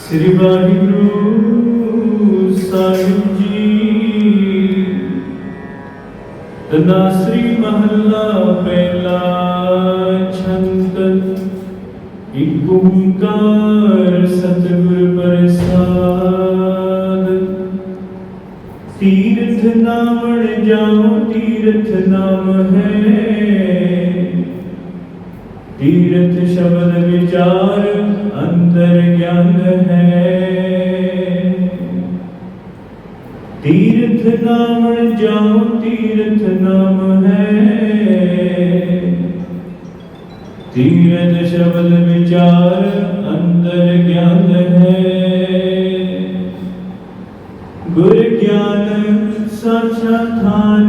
ਸ੍ਰੀ ਵਾਹਿਗੁਰੂ ਸਾਹਿਬ ਜੀ ਤਨਾਸਰੀ ਮਹੱਲਾ ਪਹਿਲਾ ਛੰਤ ਇਕ ਓੰਕਾਰ ਸਤਿਗੁਰ ਪ੍ਰਸਾਦ ਤੀਰਥ ਨਾਮਣ ਜਾਉ ਤੀਰਥ ਨਾਮ ਹੈ ਤੀਰਥ ਸ਼ਬਦ ਵਿਚਾਰ ਅੰਦਰ ਗਿਆਨ ਹੈ ਤੀਰਥ ਨਾਮਣ ਜਾਉ ਤੀਰਥ ਨਾਮ ਹੈ ਤੀਰਥ ਸ਼ਬਦ ਵਿਚਾਰ ਅੰਦਰ ਗਿਆਨ ਹੈ ਗੁਰ ਗਿਆਨ ਸਾਚਾ ਥਾਨ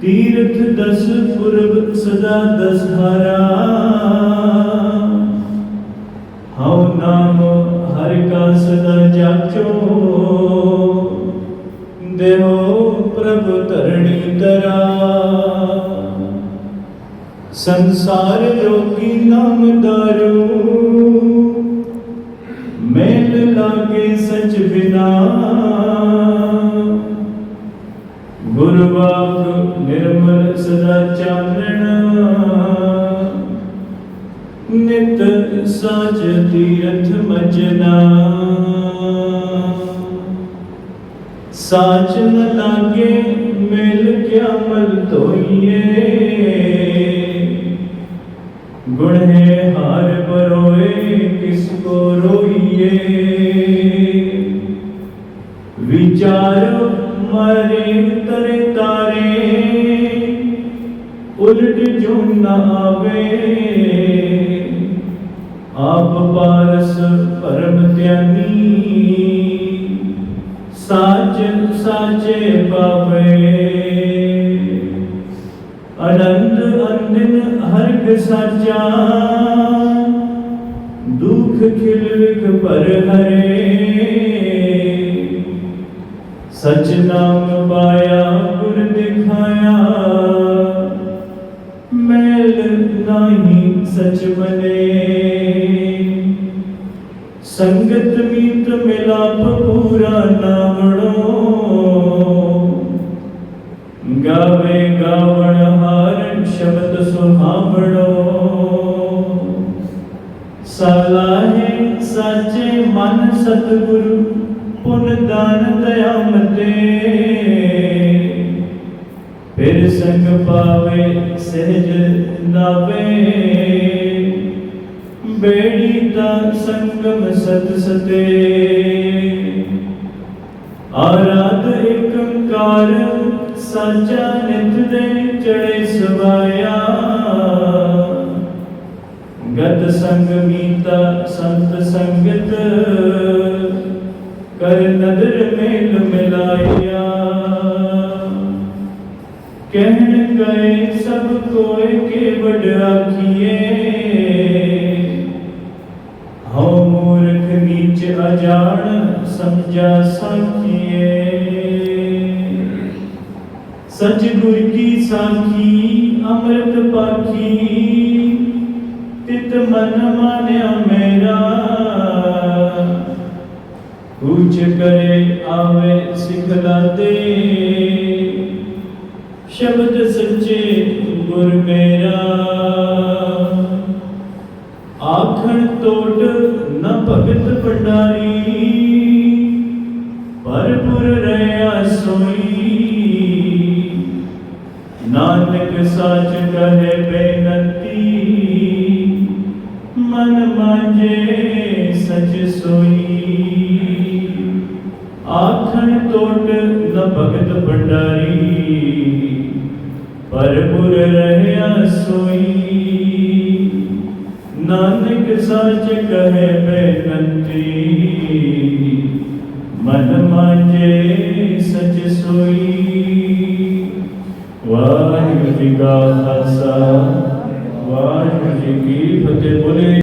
ਤੀਰਥ ਦਸ ਪੁਰਬ ਸਦਾ ਦਸਹਾਰਾ। ਹਉ ਨਾਮ ਹਰ ਕਾ ਸਦਾ ਜਾਚੋ। ਦੇਹੋ ਪ੍ਰਭ ਧਰਣੀ ਦਰਾ। ਸੰਸਾਰ ਰੋਗੀ ਨਾਮ ਦਾਰੂ। ਮੇਲ ਲਾਗੇ ਸਚ ਬਿਨਾ। ਨਿਤ ਸਾਜ ਤੀਰਥ ਮਜਨਾ ਸਾਚ ਨ ਲਾਗੇ ਮਿਲ ਕਿਆ ਮਲ ਧੋਈਏ ਗੁਣ ਹੈ ਹਾਰ ਪਰੋਏ ਕਿਸ ਕੋ ਰੋਈਏ ਵਿਚਾਰ ਮਰੇ ਤਰੇ ਤਾਰੇ ਉਲਟ ਜੋ ਨਾ ਆਵੇ ਆਪ ਪਾਰਸ ਪਰਮ ਧਿਆਨੀ। ਸਾਚ ਸਾਚੇ ਪਾਵੇ। ਅਨੰਦ ਅੰਦਨ ਹਰਖ ਸਾਚਾ। ਦੁਖ ਖਿਲ ਵਿਖ ਪਰ ਹਰੇ। ਸਚ ਨਾਮ ਪਾਇਆ, ਗੁਰ ਦਿਖਾਇਆ। ਮੈਲ ਨਾਹੀ ਸਚ ਬਨੇ। ਸੰਗਤ ਮੀਤ ਮਿਲਾਪ ਪੂਰਾ ਨਾਮੜੋ ਗਾਵੇ ਗਾਵਣ ਹਾਰਨ ਸ਼ਬਦ ਸੁਹਾਵਣੋ। ਸਲਾਹੇ ਸਾਚੇ ਮਨ ਸਤਿਗੁਰੂ, ਪੁਨ ਦਾਨ ਦਇਆ ਫਿਰ ਸੰਗ ਪਾਵੇ ਸਹਿਜ ਨਾਵੇ। ਬੇੜੀ ਦਾ ਸੰਗਮ ਸਤ ਸਤੇ ਆਰਾਧ ਏਕੰਕਾਰ ਸਾਚਾ ਨਿਤ ਦੇ ਚੜੇ ਸਵਾਇਆ ਗਤ ਸੰਗ ਮੀਤਾ ਸੰਤ ਸੰਗਤ ਕਰ ਨਦਰ ਮੇਲ ਮਿਲਾਇਆ ਕਹਿਣ ਗਏ ਸਭ ਕੋਇ ਕੇ ਵਡ ਅਜਾਣ, ਸਮਝਾ ਸਾਖੀਏ। ਸਚ ਗੁਰ ਕੀ ਸਾਖੀ, ਅੰਮ੍ਰਿਤ ਪਾਖੀ। ਤਿਤ ਮਨ ਮਾਨਿਆ ਮੇਰਾ। ਕੁਛ ਕਰੇ ਆਵੇ ਸਿਖਲਾ ਦੇ। ਸ਼ਬਦ ਸੱਚੇ ਗੁਰ ਮੇਰਾ। ਆਖਣ ਨ ਭਗਤ ਭੰਡਾਰੀ। ਪਰਪੁਰ ਰਹਿਆ ਸੋਈ। ਨਾਨਕ ਸਾਚ ਕਹੇ ਬੇਨਤੀ। ਮਨ ਮਾਂਜੇ ਸਚ ਸੋਈ। ਆਖਣ ਟੋਟ ਨ ਭਗਤ ਭੰਡਾਰੀ। ਪਰਪੁਰ ਰਹਿਆ ਸੋਈ। ਨਾਨਕ ਨਾਨਕ ਸੱਚ ਕਹੇ ਬੇਨਤੀ। ਮਨ ਮਾਝੇ ਸੱਚ ਸੋਈ। ਵਾਹਿਗੁਰੂ ਜੀ ਕਾ ਖਾਲਸਾ, ਵਾਹਿਗੁਰੂ ਜੀ ਕੀ ਫਤਿਹ। ਬੋਲੇ